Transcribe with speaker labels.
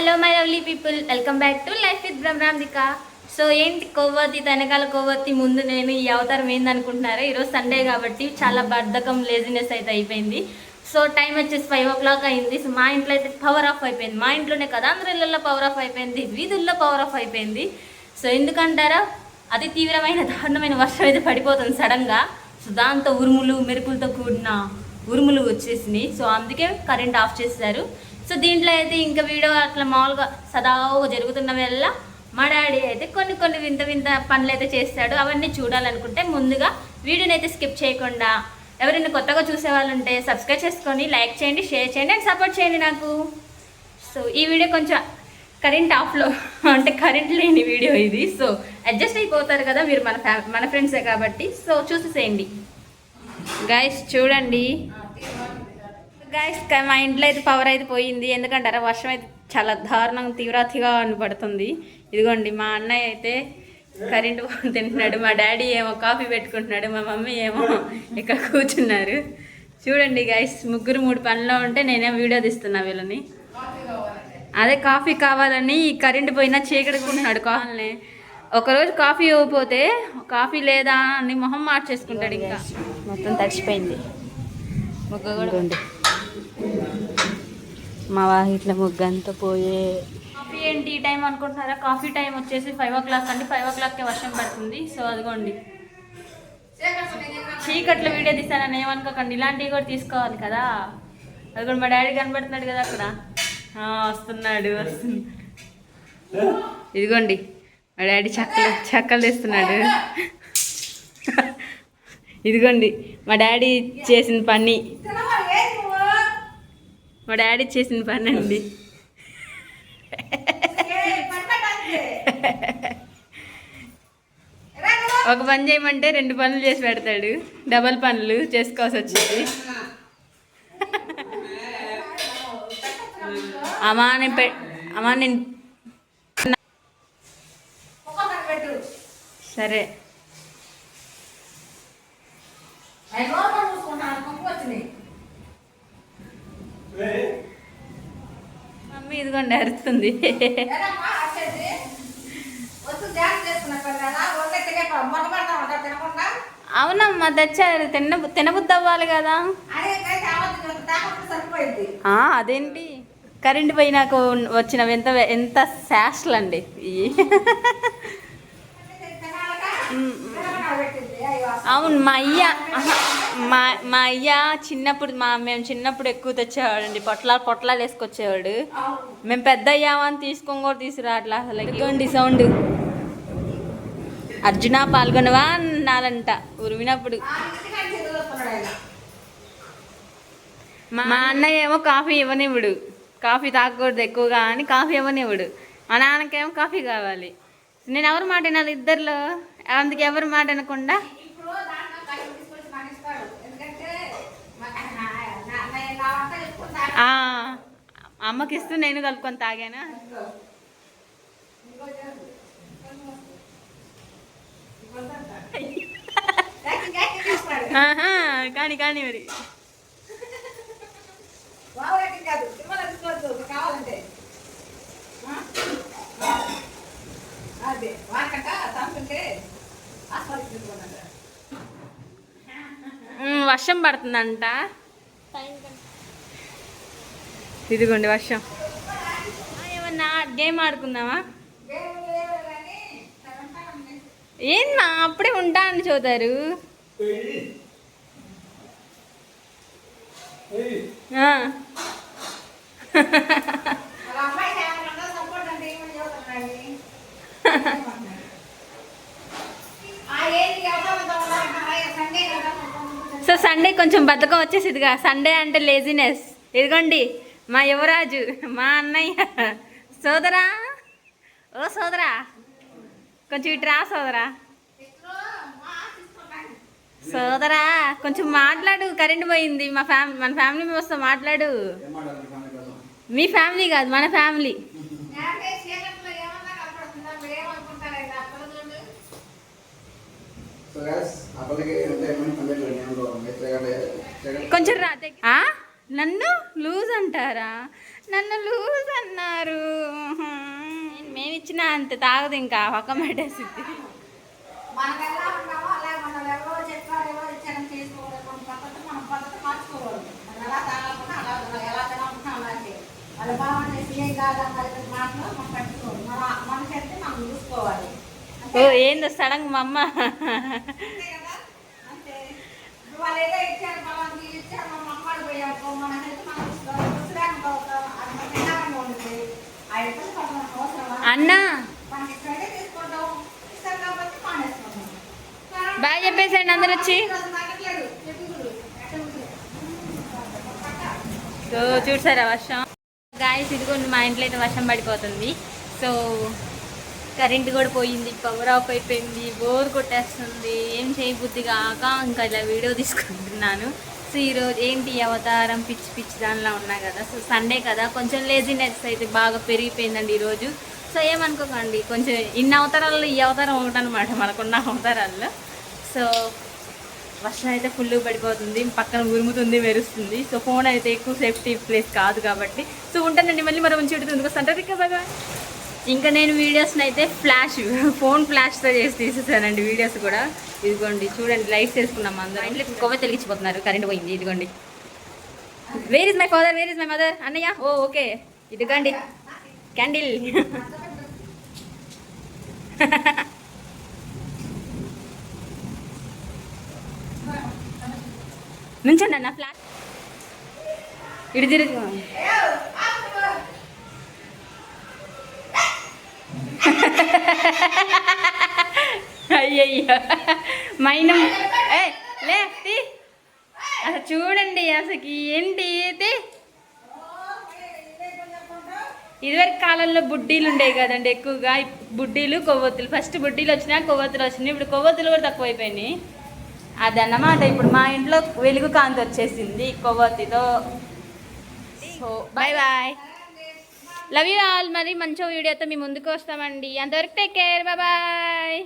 Speaker 1: Hello my lovely people welcome back to life with Brahmambika so ఏంటి కొవ్వొత్తి తనకాల కొవ్వొత్తి? ముందు నేను ఈ అవతారం ఏందనుకుంటున్నారా ఈరోజు సండే కాబట్టి చాలా బద్ధకం లేజినెస్ అయితే అయిపోయింది. సో టైం వచ్చేసి ఫైవ్ ఓ క్లాక్ అయింది. సో మా ఇంట్లో అయితే పవర్ ఆఫ్ అయిపోయింది. మా ఇంట్లోనే కదా అందరి పవర్ ఆఫ్ అయిపోయింది. వీధుల్లో పవర్ ఆఫ్ అయిపోయింది. సో ఎందుకంటారా? అతి తీవ్రమైన దారుణమైన వర్షం అయితే పడిపోతుంది సడన్గా సో దాంతో ఉరుములు మెరుపులతో కూడిన ఉరుములు వచ్చేసినాయి. సో అందుకే కరెంట్ ఆఫ్ చేశారు. సో దీంట్లో అయితే ఇంకా వీడియో అట్లా మామూలుగా సదావుగా జరుగుతున్న వల్ల మా డాడీ అయితే కొన్ని కొన్ని వింత వింత పనులు అయితే చేస్తాడు. అవన్నీ చూడాలనుకుంటే ముందుగా వీడియోని అయితే స్కిప్ చేయకుండా ఎవరైనా కొత్తగా చూసే వాళ్ళు ఉంటే సబ్స్క్రైబ్ చేసుకొని లైక్ చేయండి షేర్ చేయండి అండ్ సపోర్ట్ చేయండి నాకు. సో ఈ వీడియో కొంచెం కరెంట్ ఆఫ్లో అంటే కరెంట్ లేని వీడియో ఇది. సో అడ్జస్ట్ అయిపోతారు కదా మీరు మన ఫ్యా మన ఫ్రెండ్సే కాబట్టి. సో చూసేసేయండి. గైస్ చూడండి. గైస్ మా ఇంట్లో అయితే పవర్ అయితే పోయింది. ఎందుకంటారా వర్షం అయితే చాలా దారుణంగా తీవ్రతిగా పడుతుంది. ఇదిగోండి మా అన్నయ్య అయితే కరెంటు తింటున్నాడు. మా డాడీ ఏమో కాఫీ పెట్టుకుంటున్నాడు. మా మమ్మీ ఏమో ఇక్కడ కూర్చున్నారు. చూడండి గైస్ ముగ్గురు మూడు పనిలో ఉంటే నేనేం వీడియో తీస్తున్నా వీళ్ళని. అదే కాఫీ కావాలని కరెంటు పోయినా చీకడుకుంటున్నాడు కావాలని. ఒకరోజు కాఫీ ఇవ్వకపోతే కాఫీ లేదా అని మొహం మార్చేసుకుంటాడు ఇంకా. మొత్తం తడిచిపోయింది. ముగ్గు కూడా మా వాహిట్ల ముగ్గంతా పోయే కాఫీ అండ్ టీ టైం అనుకుంటున్నారా? కాఫీ టైం వచ్చేసి ఫైవ్ ఓ క్లాక్ అండి. ఫైవ్ ఓ క్లాక్కే వర్షం పడుతుంది. సో అదిగోండి. చీకట్లో వీడియో తీస్తానని ఏమనుకోకండి. ఇలాంటివి కూడా తీసుకోవాలి కదా. అది కూడా మా డాడీ కనబడుతున్నాడు కదా అక్కడ. వస్తున్నాడు వస్తున్నాడు. ఇదిగోండి. మా డాడీ చక్కలు చక్కలు తెస్తున్నాడు. ఇదిగోండి. మా డాడీ చేసిన పని. మా డాడీ చేసిన పని అండి ఒక పని చేయమంటే రెండు పనులు చేసి పెడతాడు. డబల్ పనులు చేసుకోవాల్సి వచ్చింది. అమ్మా నేను పె అమ్మా నేను సరే. మమ్మీ ఇదిగోండి అరుస్తుంది. అవునమ్మా తెచ్చారు. తిన్న తినబుద్ధి అవ్వాలి కదా అదేంటి? కరెంట్ పోయినాక వచ్చిన ఎంత ఎంత ఇవి? అవును మా అయ్య మా మా అయ్య చిన్నప్పుడు మా మేము చిన్నప్పుడు ఎక్కువ తెచ్చేవాడండి. పొట్లాలు పొట్లాలు వేసుకొచ్చేవాడు. మేము పెద్ద అయ్యామని తీసుకొని కూడా తీసుకురావట్లా అసలు ఇదిగోండి సౌండ్. అర్జున పాల్గొనవా అన్నారంట ఉరిమినప్పుడు. మా అన్నయ్య ఏమో కాఫీ ఇవ్వనివ్వడు. కాఫీ తాగకూడదు ఎక్కువగా అని కాఫీ ఇవ్వనివ్వడు. మా నాన్నకేమో కాఫీ కావాలి. నేను ఎవరి మాట వినాలి ఇద్దరిలో? అందుకు ఎవరి మాట అమ్మకి ఇస్తూ నేను కలుపుకొని తాగానా? కానీ కానీ మరి. వర్షం పడుతుందంట. ఇదిగోండి వర్షం. ఏమన్నా గేమ్ ఆడుకుందామా? ఏంటా అప్పుడే ఉంటా అని చూతారు సో సండే కొంచెం బద్ధకం వచ్చేసిదిగా సండే అంటే లేజినెస్ ఇదిగోండి. మా యువరాజు మా అన్నయ్య. సోదరా? ఓ సోదరా. కొంచెం ఇటు రా సోదరా. సోదరా కొంచెం మాట్లాడు. కరెంట్ పోయింది. మా ఫ్యామిలీ మన ఫ్యామిలీ మెంబర్స్తో మాట్లాడు. మీ ఫ్యామిలీ కాదు మన ఫ్యామిలీ. కొంచెం రా నన్ను? లూజ్ అంటారా? నన్ను లూజ్ అన్నారు. అంతే తాగదు ఇంకా పక్క పెట్టేసిద్ది ఓ ఏందో సడన్ మా అమ్మ.
Speaker 2: ఇచ్చారు మనం మన హెల్త్ మనం
Speaker 1: అన్నా.
Speaker 2: బాగా ఇక్కడే
Speaker 1: బాయ్ చెప్పేసేయండి అందరు వచ్చి. సో చూసారా వర్షం? గాయస్ ఇదిగోండి మా ఇంట్లో అయితే వర్షం పడిపోతుంది. సో కరెంట్ కూడా పోయింది పవర్ ఆఫ్ అయిపోయింది బోర్ కొట్టేస్తుంది. ఏం చేయబుద్ది కాక ఇంకా ఇలా వీడియో తీసుకుంటున్నాను. సో ఈరోజు ఏంటి ఈ అవతారం పిచ్చి పిచ్చి దానిలో ఉన్నా కదా. సో సండే కదా. కొంచెం లేజినెస్ అయితే బాగా పెరిగిపోయిందండి ఈరోజు. సో ఏమనుకోకండి. కొంచెం ఇన్ని అవతారాల్లో ఈ అవతారం ఒకటనమాట మనకున్న అవతారాల్లో. సో వర్షం అయితే ఫుల్ పడిపోతుంది. పక్కన ఉరుముతుంది మెరుస్తుంది. సో ఫోన్ అయితే ఎక్కువ సేఫ్టీ ప్లేస్ కాదు కాబట్టి. సో ఉంటానండి. మళ్ళీ మనం మంచి ఉంటుంది వస్తుంటారు కదా ఇంకా నేను వీడియోస్ని అయితే ఫ్లాష్ ఫోన్ ఫ్లాష్తో చేసి తీసేసానండి వీడియోస్ కూడా. ఇదిగోండి చూడండి లైట్స్ వేసుకున్నాం అందరం. ఇంట్లో కొవ్వ తెలిగిపోతున్నారు కరెంట్ పోయింది ఇదిగోండి. Where is my father where is my mother అన్నయ్య? ఓ ఓకే. ఇదిగోండి. క్యాండిల్ నుంచండి అన్న ఫ్లాష్ ఇటు తిరుగు. అయ్యయ్యో. మైనం. ఏ లే తీ. అసలు చూడండి అసలు ఏంటి తీ. ఇదివరకు కాలంలో బుడ్డీలు ఉండేవి కదండి ఎక్కువగా. బుడ్డీలు కొవ్వొత్తులు. ఫస్ట్ బుడ్డీలు వచ్చినా కొవ్వొత్తులు వచ్చినాయి. ఇప్పుడు కొవ్వొత్తులు కూడా తక్కువైపోయినాయి. అదన్నమాట. ఇప్పుడు మా ఇంట్లో వెలుగు కాంతి వచ్చేసింది కొవ్వొత్తితో. So bye bye love you all మరి మంచి వీడియోతో మీ ముందుకు వస్తామండి. అంతవరకు టేక్ కేర్ బాయ్